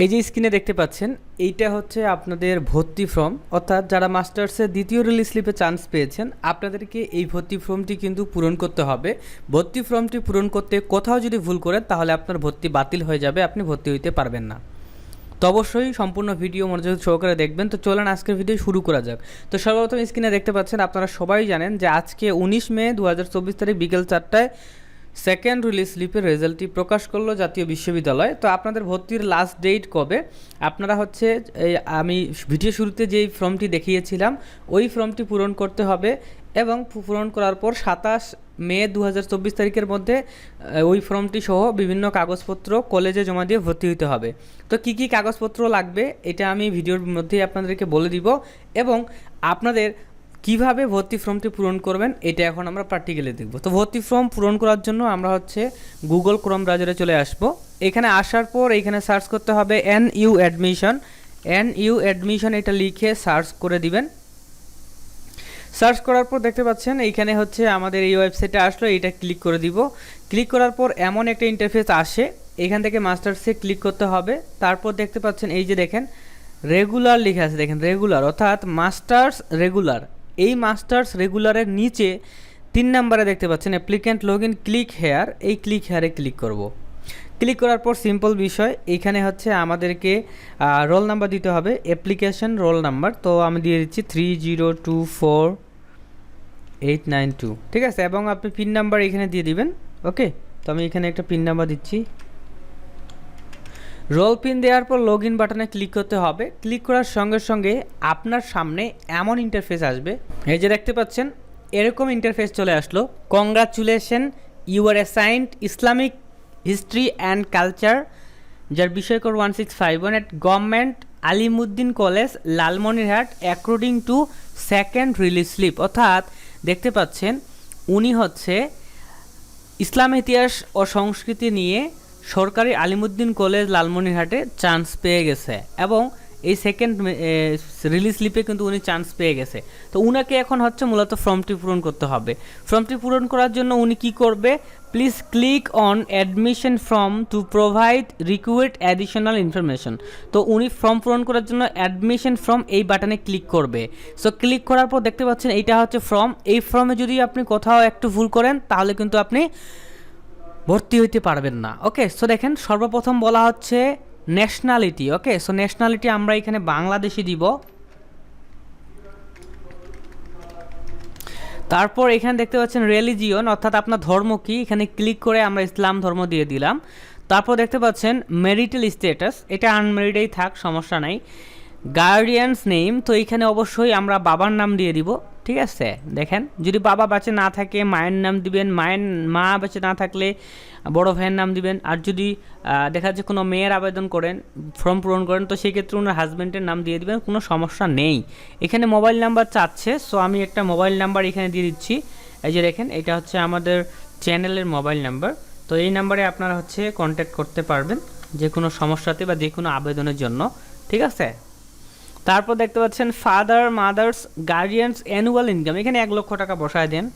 এই যে স্ক্রিনে দেখতে পাচ্ছেন, এইটা হচ্ছে আপনাদের ভর্তি ফর্ম। অর্থাৎ যারা মাস্টার্সের দ্বিতীয় রিলিজ স্লিপে চান্স পেয়েছেন, আপনাদেরকে এই ভর্তি ফর্মটি কিন্তু পূরণ করতে হবে। ভর্তি ফর্মটি পূরণ করতে কোথাও যদি ভুল করেন, তাহলে আপনার ভর্তি বাতিল হয়ে যাবে, আপনি ভর্তি হইতে পারবেন না। তো অবশ্যই সম্পূর্ণ ভিডিও মনোযোগ সহকারে দেখবেন। তো চলেন আজকের ভিডিও শুরু করা যাক। তো সর্বপ্রথম স্ক্রিনে দেখতে পাচ্ছেন, আপনারা সবাই জানেন যে আজকে উনিশ মে দু হাজার চব্বিশ তারিখ বিকেল চারটায় সেকেন্ড রিলিজ স্লিপের রেজাল্টটি প্রকাশ করল জাতীয় বিশ্ববিদ্যালয়। তো আপনাদের ভর্তির লাস্ট ডেট কবে? আপনারা হচ্ছে আমি ভিডিও শুরুতে যেই ফর্মটি দেখিয়েছিলাম, ওই ফর্মটি পূরণ করতে হবে এবং পূরণ করার পর সাতাশ মে দু হাজার চব্বিশ তারিখের মধ্যে ওই ফর্মটি সহ বিভিন্ন কাগজপত্র কলেজে জমা দিয়ে ভর্তি হতে হবে। তো কি কি কাগজপত্র লাগবে, এটা আমি ভিডিওর মধ্যেই আপনাদেরকে বলে দিব এবং আপনাদের কীভাবে ভর্তি ফর্মটি পূরণ করবেন, এটা এখন আমরা প্র্যাকটিক্যালি দেখব। তো ভর্তি ফর্ম পূরণ করার জন্য আমরা হচ্ছে গুগল ক্রোম ব্রাউজারে চলে আসব। এখানে আসার পর এখানে সার্চ করতে হবে N U admission N U admission এটা লিখে সার্চ করে দিবেন। সার্চ করার পর দেখতে পাচ্ছেন এইখানে হচ্ছে আমাদের এই ওয়েবসাইটে আসলো, এটা ক্লিক করে দিব। ক্লিক করার পর এমন একটা ইন্টারফেস আসে, এখান থেকে মাস্টার্সে ক্লিক করতে হবে। তারপর দেখতে পাচ্ছেন এই যে দেখেন রেগুলার লিখে আছে, দেখেন রেগুলার অর্থাৎ মাস্টার্স রেগুলার এই মাস্টার্স রেগুলারের নিচে তিন নাম্বারে দেখতে পাচ্ছেন applicant log in click here এই ক্লিক হেয়ারে ক্লিক করব। ক্লিক করার পর সিম্পল বিষয়, এখানে হচ্ছে আমাদেরকে রোল নাম্বার দিতে হবে অ্যাপ্লিকেশন রোল নাম্বার তো আমি দিয়ে দিচ্ছি three zero two four eight nine two ঠিক আছে? এবং আপনি পিন নাম্বার এখানে দিয়ে দিবেন ওকে তো আমি এখানে একটা পিন নাম্বার দিচ্ছি। রোল পিন দেওয়ার পর লগ ইন বাটনে ক্লিক করতে হবে। ক্লিক করার সঙ্গে সঙ্গে আপনার সামনে এমন ইন্টারফেস আসবে। এই যে দেখতে পাচ্ছেন, এরকম ইন্টারফেস চলে আসলো। Congratulation you are assigned Islamic history and culture যার বিষয়কর one six five one at government Alimuddin college Lalmonirhat according to second release slip অর্থাৎ দেখতে পাচ্ছেন, উনি হচ্ছে ইসলাম ইতিহাস ও সংস্কৃতি নিয়ে সরকারি আলিমুদ্দিন কলেজ লালমনিরহাটে চান্স পেয়ে গেছে এবং এই সেকেন্ড রিলিজ স্লিপে কিন্তু উনি চান্স পেয়ে গেছে। তো উনাকে এখন হচ্ছে মূলত ফর্মটি পূরণ করতে হবে। ফর্মটি পূরণ করার জন্য উনি কি করবে? Please click on admission form to provide required additional information তো উনি ফর্ম পূরণ করার জন্য অ্যাডমিশন ফর্ম এই বাটনে ক্লিক করবে। সো ক্লিক করার পর দেখতে পাচ্ছেন এইটা হচ্ছে ফর্ম এই ফর্মে যদি আপনি কোথাও একটু ভুল করেন, তাহলে কিন্তু আপনি ভর্তি হইতে পারবেন না। ওকে সো দেখেন, সর্বপ্রথম বলা হচ্ছে ন্যাশনালিটি ওকে সো ন্যাশনালিটি আমরা এখানে বাংলাদেশি দিব। তারপর এখানে দেখতে পাচ্ছেন রিলিজিয়ন অর্থাৎ আপনার ধর্ম কি? এখানে ক্লিক করে আমরা ইসলাম ধর্ম দিয়ে দিলাম। তারপর দেখতে পাচ্ছেন মেরিটাল স্ট্যাটাস এটা আনমেরিডেই থাক, সমস্যা নাই। গার্ডিয়ানস নেম তো এখানে অবশ্যই আমরা বাবার নাম দিয়ে দিব। ঠিক আছে? দেখেন, যদি বাবা বেঁচে না থাকে, মায়ের নাম দিবেন, মায়ের মা বেঁচে না থাকলে বড় ভাইয়ের নাম দিবেন। আর যদি দেখা যাচ্ছে কোনো মেয়ের আবেদন করেন, ফর্ম পূরণ করেন, তো সেক্ষেত্রে ওনার হাজব্যান্ডের নাম দিয়ে দিবেন, কোনো সমস্যা নেই। এখানে মোবাইল নাম্বার চাচ্ছে, সো আমি একটা মোবাইল নাম্বার এখানে দিয়ে দিচ্ছি। এই যে দেখেন, এটা হচ্ছে আমাদের চ্যানেলের মোবাইল নাম্বার। তো এই নাম্বারে আপনারা হচ্ছে কন্ট্যাক্ট করতে পারবেন, যে কোনো সমস্যাতে বা যে কোনো আবেদনের জন্য। ঠিক আছে? তারপর দেখতে পাচ্ছেন father mother's guardian's annual income এখানে এক লক্ষ টাকা বসায় দেন।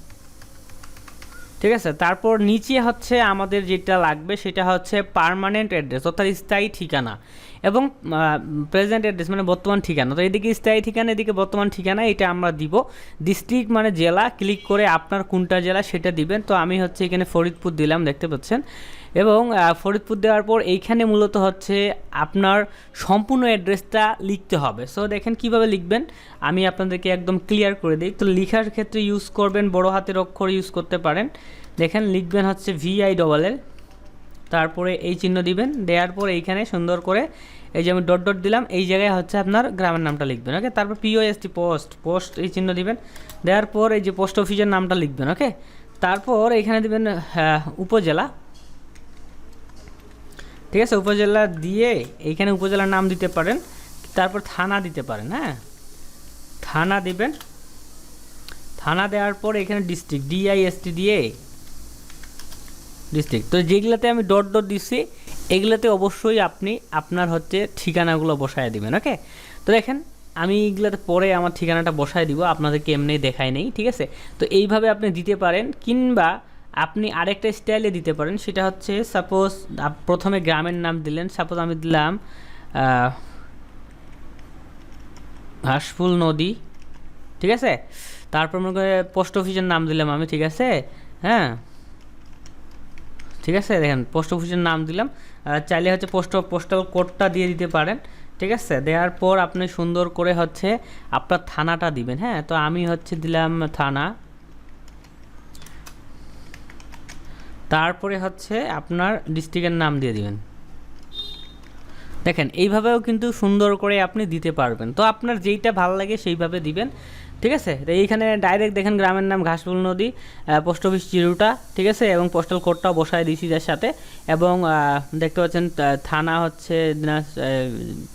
ঠিক আছে? তারপর নিচে হচ্ছে আমাদের যেটা লাগবে, সেটা হচ্ছে পার্মানেন্ট অ্যাড্রেস অর্থাৎ স্থায়ী ঠিকানা এবং প্রেজেন্ট অ্যাড্রেস মানে বর্তমান ঠিকানা। তো এদিকে স্থায়ী ঠিকানা, এদিকে বর্তমান ঠিকানা, এটা আমরা দিব। ডিস্ট্রিক্ট মানে জেলা ক্লিক করে আপনার কোনটা জেলা সেটা দিবেন। তো আমি হচ্ছে এখানে ফরিদপুর দিলাম, দেখতে পাচ্ছেন। এবং ফরিদপুর দেওয়ার পর এইখানে মূলত হচ্ছে আপনার সম্পূর্ণ অ্যাড্রেসটা লিখতে হবে। সো দেখেন কীভাবে লিখবেন? আমি আপনাদেরকে একদম ক্লিয়ার করে দিই। তো লেখার ক্ষেত্রে ইউজ করবেন, বড় হাতের অক্ষর ইউজ করতে পারেন। দেখেন লিখবেন হচ্ছে ভিআই ডবল এল তারপরে এই চিহ্ন দিবেন। দেওয়ার পর এইখানে সুন্দর করে এই যে আমি ডট ডট দিলাম, এই জায়গায় হচ্ছে আপনার গ্রামের নামটা লিখবেন ওকে তারপর পিওএসটি পোস্ট পোস্ট এই চিহ্ন দিবেন। দেওয়ার পর এই যে পোস্ট অফিসের নামটা লিখবেন ওকে তারপর এখানে দিবেন উপজেলা। ঠিক আছে, উপজেলা দিয়ে এইখানে উপজেলার নাম দিতে পারেন, তারপর থানা দিতে পারেন হ্যাঁ? থানা দিবেন। থানা দেওয়ার পর এখানে ডিস্ট্রিক্ট ডিআইএসটি দিয়ে ডিস্ট্রিক্ট তো যেগুলোতে আমি ডট ডট দিচ্ছি এগুলোতে অবশ্যই আপনি আপনার হচ্ছে ঠিকানাগুলো বসায় দিবেন, ওকে? তো দেখেন, আমি এইগুলোতে পরে আমার ঠিকানাটা বসায় দিব, আপনাদেরকে এমনি দেখায় নেই, ঠিক আছে? তো এইভাবে আপনি দিতে পারেন, কিংবা আপনি আরেকটা স্টাইলে দিতে পারেন, সেটা হচ্ছে সাপোজ প্রথমে গ্রামের নাম দিলেন সাপোজ আমি দিলাম হাসফুল নদী, ঠিক আছে? তারপর মনে করে পোস্ট অফিসের নাম দিলাম আমি, ঠিক আছে? হ্যাঁ? ঠিক আছে? দেখেন পোস্ট অফিসের নাম দিলাম চাইলে হচ্ছে পোস্ট পোস্টাল কোডটা দিয়ে দিতে পারেন, ঠিক আছে? দেওয়ার পর আপনি সুন্দর করে হচ্ছে আপনার থানাটা দিবেন হ্যাঁ? তো আমি হচ্ছে দিলাম থানা তারপরে হচ্ছে আপনার ডিস্ট্রিক্টের নাম দিয়ে দিবেন। দেখেন, এইভাবেও কিন্তু সুন্দর করে আপনি দিতে পারবেন। তো আপনার যেইটা ভালো লাগে সেইভাবে দিবেন। ঠিক আছে? তো এইখানে ডাইরেক্ট দেখেন গ্রামের নাম ঘাসফুল নদী পোস্ট অফিস চিরুটা, ঠিক আছে? এবং পোস্টাল কোডটাও বসায় দিয়েছি যার সাথে। এবং দেখতে পাচ্ছেন থানা হচ্ছে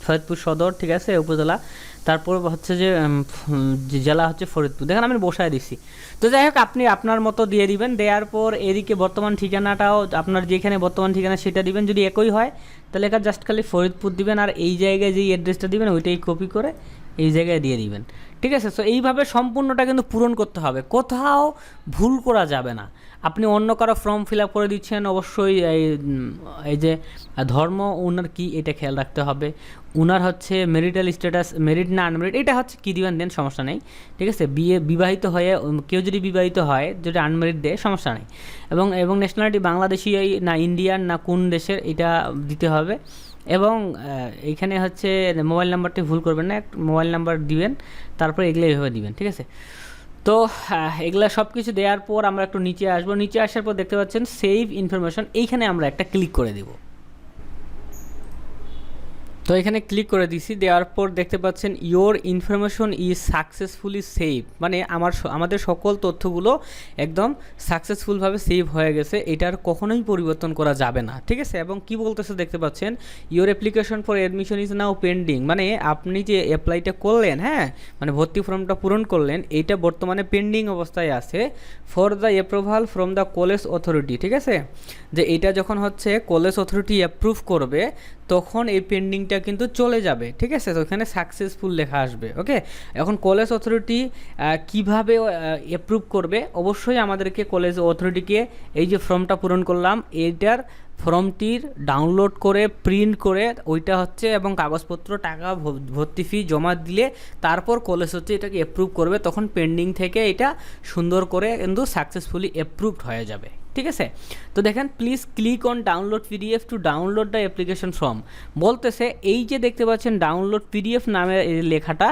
ফরিদপুর সদর, ঠিক আছে? উপজেলা। তারপর হচ্ছে যে জেলা হচ্ছে ফরিদপুর। দেখেন আমি বসায় দিছি তো যাই হোক, আপনি আপনার মতো দিয়ে দিবেন। দেওয়ার পর এদিকে বর্তমান ঠিকানাটাও, আপনার যেখানে বর্তমান ঠিকানা সেটা দিবেন। যদি একই হয়, তাহলে এখানে জাস্ট খালি ফরিদপুর দিবেন। আর এই জায়গায় যেই অ্যাড্রেসটা দিবেন, ওইটাই কপি করে এই জায়গায় দিয়ে দিবেন। ঠিক আছে? সো এইভাবে সম্পূর্ণটা কিন্তু পূরণ করতে হবে। কোথাও ভুল করা যাবে না। আপনি অন্য কারও ফর্ম ফিল আপ করে দিচ্ছেন, অবশ্যই এই যে, ধর্ম ওনার কি এটা খেয়াল রাখতে হবে। উনার হচ্ছে মেরিটাল স্ট্যাটাস মেরিট না আনমেরিট এটা হচ্ছে কী দিবেন, দেন সমস্যা নেই। ঠিক আছে? বিয়ে, বিবাহিত হয়ে কেউ যদি বিবাহিত হয়, যদি আনমেরিট দেয়, সমস্যা নেই। এবং এবং ন্যাশনালিটি বাংলাদেশি না ইন্ডিয়ান না কোন দেশের, এটা দিতে হবে। এবং এইখানে হচ্ছে, মোবাইল নাম্বারটি ভুল করবেন না মোবাইল নাম্বার দিবেন। তারপরে এগুলো এইভাবে দিবেন ঠিক আছে? তো এগুলো সব কিছু দেওয়ার পর আমরা একটু নিচে আসব। নিচে আসার পর দেখতে পাচ্ছেন সেভ ইনফরমেশন এইখানে আমরা একটা ক্লিক করে দিব। তো এখানে ক্লিক করে দিছি, দেওয়ার পর দেখতে পাচ্ছেন your information is successfully save মানে আমার আমাদের সকল তথ্যগুলো একদম সাকসেসফুলভাবে সেভ হয়ে গেছে, এটার কখনোই পরিবর্তন করা যাবে না, ঠিক আছে? এবং কি বলতেছে দেখতে পাচ্ছেন your application for admission is now pending মানে আপনি যে অ্যাপ্লাইটা করলেন হ্যাঁ? মানে ভর্তি ফর্মটা পূরণ করলেন এইটা বর্তমানে পেন্ডিং অবস্থায় আছে for the approval from the college authority ঠিক আছে? যে এটা যখন হচ্ছে কলেজ অথরিটি অ্যাপ্রুভ করবে তখন এই পেন্ডিংটা কিন্তু চলে যাবে, ঠিক আছে? তো এখানে সাকসেসফুল লেখা আসবে ওকে এখন কলেজ অথরিটি কীভাবে অ্যাপ্রুভ করবে? অবশ্যই আমাদেরকে কলেজ অথরিটিকে এই যে ফর্মটা পূরণ করলাম, এইটার ফর্মটির ডাউনলোড করে প্রিন্ট করে, ওইটা হচ্ছে এবং কাগজপত্র, টাকা ভর্তি ফি জমা দিলে তারপর কলেজ হচ্ছে এটাকে অ্যাপ্রুভ করবে, তখন পেন্ডিং থেকে এটা সুন্দর করে কিন্তু সাকসেসফুলি অ্যাপ্রুভড হয়ে যাবে। ঠিক আছে? তো দেখেন please click on download PDF to download the application form বলতেছে, এই যে দেখতে পাচ্ছেন ডাউনলোড পিডিএফ নামে লেখাটা,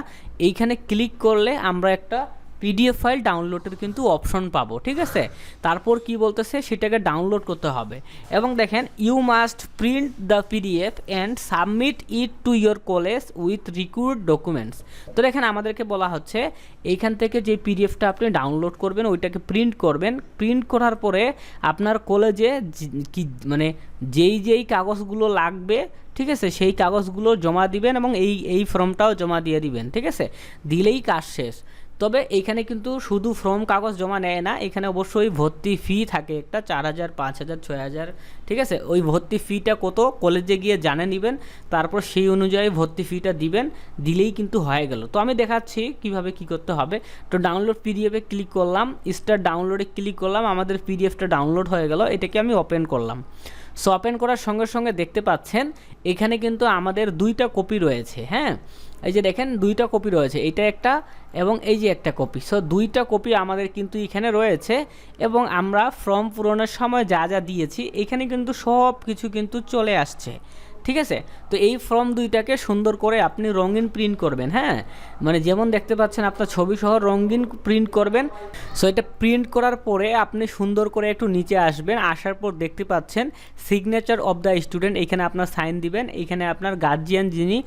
এইখানে ক্লিক করলে আমরা একটা পিডিএফ ফাইল ডাউনলোডের কিন্তু অপশন পাবো, ঠিক আছে? তারপর কি বলতেছে? সেটাকে ডাউনলোড করতে হবে। এবং দেখেন you must print the PDF and submit it to your college with required documents তো দেখেন, আমাদেরকে বলা হচ্ছে, এইখান থেকে যে পিডিএফটা আপনি ডাউনলোড করবেন, ওইটাকে প্রিন্ট করবেন। প্রিন্ট করার পরে আপনার কলেজে কি মানে যেই যেই কাগজগুলো লাগবে, ঠিক আছে? সেই কাগজগুলো জমা দিবেন এবং এই এই ফর্মটাও জমা দিয়ে দিবেন, ঠিক আছে? দিলেই কাজ শেষ। তবে এইখানে কিন্তু শুধু ফর্ম কাগজ জমা নেয় না, এখানে অবশ্যই ভর্তি ফি থাকে একটা, চার হাজার, পাঁচ হাজার, ছয় হাজার, ঠিক আছে? ওই ভর্তি ফিটা কত? কলেজে গিয়ে জানে নেবেন, তারপর সেই অনুযায়ী ভর্তি ফিটা দিবেন, দিলেই কিন্তু হয়ে গেল। তো আমি দেখাচ্ছি কীভাবে কি করতে হবে। তো ডাউনলোড পিডিএফে ক্লিক করলাম স্টার ডাউনলোডে ক্লিক করলাম, আমাদের পিডিএফটা ডাউনলোড হয়ে গেল, এটাকে আমি ওপেন করলাম। সো ওপেন করার সঙ্গে সঙ্গে দেখতে পাচ্ছেন, এখানে কিন্তু আমাদের দুইটা কপি রয়েছে হ্যাঁ? এই যে দেখেন দুইটা কপি রয়েছে, এইটা একটা এবং এই যে একটা কপি। সো দুইটা কপি আমাদের কিন্তু এখানে রয়েছে এবং আমরা ফর্ম পূরণের সময় যা যা দিয়েছি, এখানে কিন্তু সব কিছু কিন্তু চলে আসছে। ঠিক আছে? তো এই ফর্ম দুইটাকে সুন্দর করে আপনি রঙিন প্রিন্ট করবেন হ্যাঁ? মানে যেমন দেখতে পাচ্ছেন আপনার ছবি সহ রঙিন প্রিন্ট করবেন। সো এটা প্রিন্ট করার পরে আপনি সুন্দর করে একটু নিচে আসবেন, আসার পর দেখতে পাচ্ছেন সিগনেচার অফ দ্য স্টুডেন্ট এখানে আপনার সাইন দিবেন। এখানে আপনার গার্জিয়ান যিনি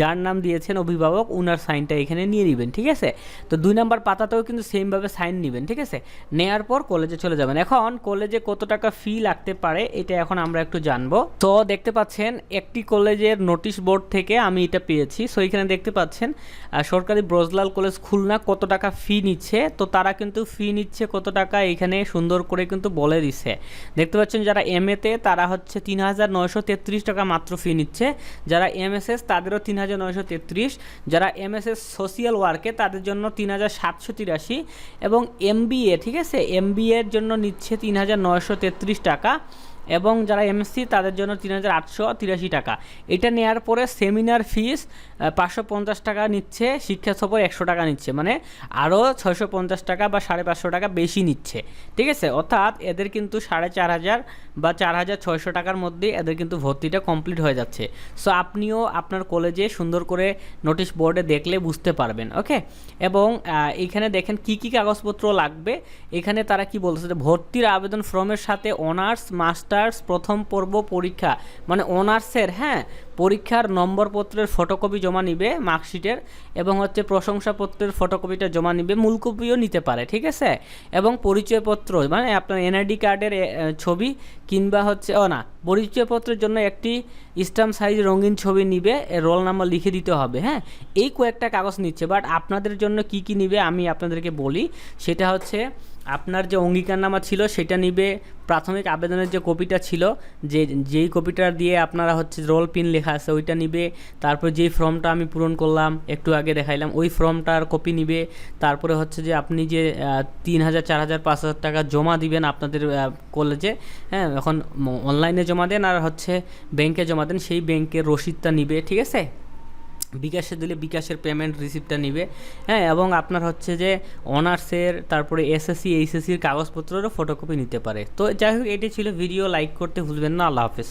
যার নাম দিয়েছেন অভিভাবক, উনার সাইনটা এখানে নিয়ে নেবেন, ঠিক আছে? তো দুই নাম্বার পাতাতেও কিন্তু সেমভাবে সাইন নেবেন, ঠিক আছে? নেয়ার পর কলেজে চলে যাবেন। এখন কলেজে কত টাকা ফি লাগতে পারে, এটা এখন আমরা একটু জানব। তো দেখতে পাচ্ছেন একটি কলেজের নোটিশ বোর্ড থেকে আমি এটা পেয়েছি। সো এখানে দেখতে পাচ্ছেন সরকারি ব্রজলাল কলেজ খুলনা কত টাকা ফি নিচ্ছে। তো তারা কিন্তু ফি নিচ্ছে কত টাকা এখানে সুন্দর করে কিন্তু বলে দিছে। দেখতে পাচ্ছেন যারা এম এতে তারা হচ্ছে তিন হাজার নয়শো তেত্রিশ টাকা মাত্র ফি নিচ্ছে। যারা এমএসএস তাদেরও তিন হাজার নয়শো তেত্রিশ। যারা এমএসএস সোশিয়াল ওয়ার্কে তাদের জন্য তিন হাজার সাতশো তিরাশি। এবং এমবিএ ঠিক আছে? এমবিএর জন্য নিচ্ছে তিন হাজার নয়শো তেত্রিশ টাকা। এবং যারা এমএসসি তাদের জন্য তিন হাজার আটশো তিরাশি টাকা। এটা নেওয়ার পরে সেমিনার ফিস পাঁচশো পঞ্চাশ টাকা নিচ্ছে, শিক্ষা সফর একশো টাকা নিচ্ছে মানে আরও ছয়শো পঞ্চাশ টাকা বা সাড়ে পাঁচশো টাকা বেশি নিচ্ছে। ঠিক আছে? অর্থাৎ এদের কিন্তু সাড়ে চার হাজার বা চার হাজার ছয়শো টাকার মধ্যে এদের কিন্তু ভর্তিটা কমপ্লিট হয়ে যাচ্ছে। সো আপনিও আপনার কলেজে সুন্দর করে নোটিশ বোর্ডে দেখলে বুঝতে পারবেন ওকে এবং এখানে দেখেন কি কি কাগজপত্র লাগবে। এখানে তারা কি বলছে ভর্তির আবেদন ফর্মের সাথে অনার্স মাস্টার্স প্রথম পর্ব পরীক্ষা মানে অনার্সের হ্যাঁ পরীক্ষার নম্বরপত্রের ফটোকপি জমা নিবে মার্কশিটের এবং হচ্ছে প্রশংসাপত্রের ফটোকপিটা জমা নিবে মূল কপিও নিতে পারে, ঠিক আছে? এবং পরিচয়পত্র মানে আপনার এনআইডি কার্ডের ছবি কিংবা হচ্ছে, ও না, পরিচয়পত্রের জন্য একটি স্ট্যাম্প সাইজ রঙিন ছবি নিবে রোল নাম্বার লিখে দিতে হবে হ্যাঁ? এই কয়েকটা কাগজ নিচ্ছে বাট আপনাদের জন্য কি কি নিবে আমি আপনাদেরকে বলি, সেটা হচ্ছে আপনার যে অঙ্গীকারনামা ছিল, সেটা নিবে। প্রাথমিক আবেদনের যে কপিটা ছিল, যে, যেই কপিটা দিয়ে আপনারা হচ্ছে রোল পিন লেখা আছে, ওইটা নিবে। তারপর যেই ফর্মটা আমি পূরণ করলাম, একটু আগে দেখাইলাম, ওই ফর্মটার কপি নিবে। তারপরে হচ্ছে যে আপনি যে তিন হাজার, চার হাজার, পাঁচ হাজার টাকা জমা দিবেন আপনাদের কলেজে হ্যাঁ এখন অনলাইনে জমা দেন আর হচ্ছে ব্যাংকে জমা দেন, সেই ব্যাংকের রসিদটা নিবে, ঠিক আছে? বিকাশে দিলে বিকাশের পেমেন্ট রিসিপ্টটা নিবে। হ্যাঁ এবং আপনার হচ্ছে যে অনার্সের তারপরে এসএসসি এইচএসসির কাগজপত্রেরও ফটোকপি নিতে পারে। তো যাই হোক, এটি ছিল ভিডিও লাইক করতে ভুলবেন না। আল্লাহ হাফেজ।